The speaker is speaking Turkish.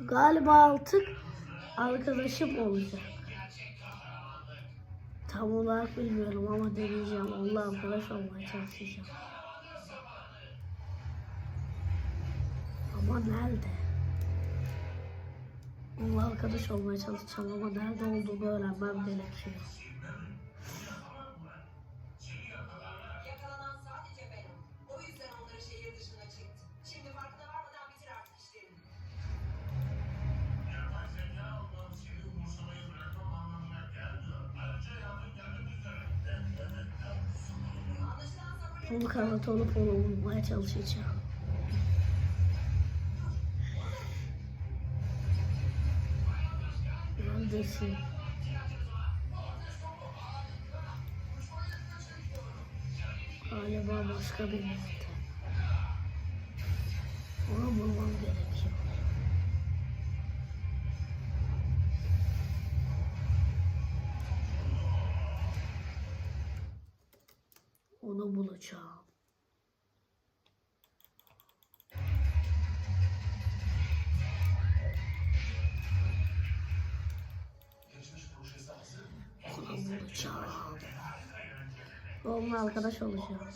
Galiba artık arkadaşım olacak. Tam olarak bilmiyorum ama deneyeceğim. Onunla arkadaş olmaya çalışacağım. Ama nerede? Onunla arkadaş olmaya çalışacağım ama nerede olduğunu öğrenmem gerekiyor. Onu kanat olup onu bulmaya çalışacağım. Neredesin? Galiba başka bir yerde. Onu bulacağım. Onu bulacağım. Onunla arkadaş olacağım.